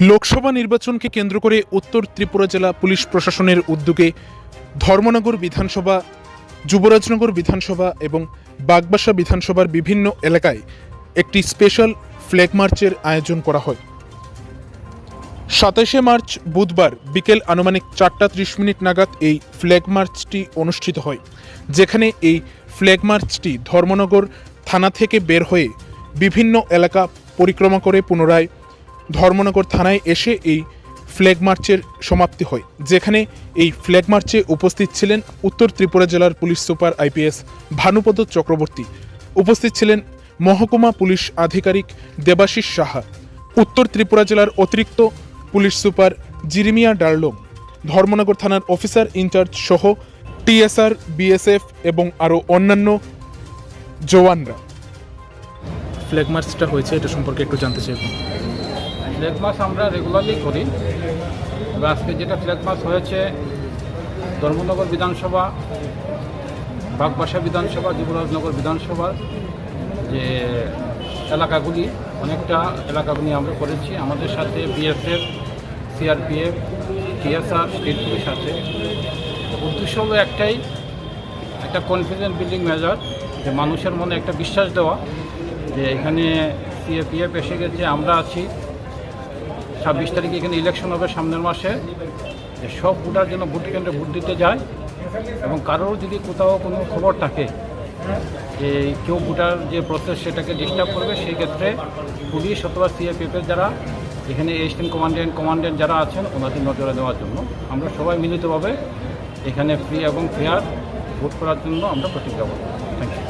লোকসভা নির্বাচনকে কেন্দ্র করে উত্তর ত্রিপুরা জেলা পুলিশ প্রশাসনের উদ্যোগে ধর্মনগর বিধানসভা, যুবরাজনগর বিধানসভা এবং বাগবাসা বিধানসভার বিভিন্ন এলাকায় একটি স্পেশাল ফ্ল্যাগ মার্চের আয়োজন করা হয়। সাতাশে মার্চ বুধবার বিকেল আনুমানিক চারটা ত্রিশ মিনিট নাগাদ এই ফ্ল্যাগ মার্চটি অনুষ্ঠিত হয়, যেখানে এই ফ্ল্যাগ মার্চটি ধর্মনগর থানা থেকে বের হয়ে বিভিন্ন এলাকা পরিক্রমা করে পুনরায় ধর্মনগর থানায় এসে এই ফ্ল্যাগ মার্চের সমাপ্তি হয়, যেখানে এই ফ্ল্যাগ মার্চে উপস্থিত ছিলেন উত্তর ত্রিপুরা জেলার police super IPS Bhanupada Chakraborty, উপস্থিত ছিলেন মহকুমা পুলিশ আধিকারিক দেবাশিস সাহা, উত্তর ত্রিপুরা জেলার অতিরিক্ত police super Jeremiah Darlong, Dharmanagar থানার অফিসার ইনচার্জ সহ টিএসআর, বিএসএফ এবং আরও অন্যান্য জওয়ানরা। ফ্ল্যাগ মার্চটা হয়েছে, এটা সম্পর্কে একটু জানতে চাইব। ফ্ল্যাগ মাস আমরা রেগুলারলি করি। তবে আজকে যেটা ফ্ল্যাগ মাস হয়েছে, ধর্মনগর বিধানসভা, বাগবাসা বিধানসভা, যুবরাজনগর বিধানসভার যে এলাকাগুলি, অনেকটা এলাকাগুলি আমরা করেছি। আমাদের সাথে BSF CRPF, TSR, state police আছে। উদ্দেশ্য একটাই, একটা কনফিডেন্স বিল্ডিং মেজার যে মানুষের মনে একটা বিশ্বাস দেওয়া, যে এখানে সিএপিএফ এসে গেছে, আমরা আছি। ছাব্বিশ তারিখে এখানে ইলেকশন হবে সামনের মাসে। সব ভোটার যেন ভোট কেন্দ্রে ভোট দিতে যায় এবং কারোর যদি কোথাও কোনো খবর থাকে যে কেউ ভোটার যে প্রসেস সেটাকে ডিস্টার্ব করবে সেই ক্ষেত্রে পুলিশ অথবা সিএপিএফের যারা এখানে এসিস্ট্যান্ট কমান্ডেন্ট কমান্ডেন্ট যারা আছেন, ওনাদের নজরে দেওয়ার জন্য আমরা সবাই মিলিতভাবে এখানে ফ্রি এবং ফেয়ার ভোট করার জন্য আমরা প্রতিজ্ঞা করব থ্যাংক ইউ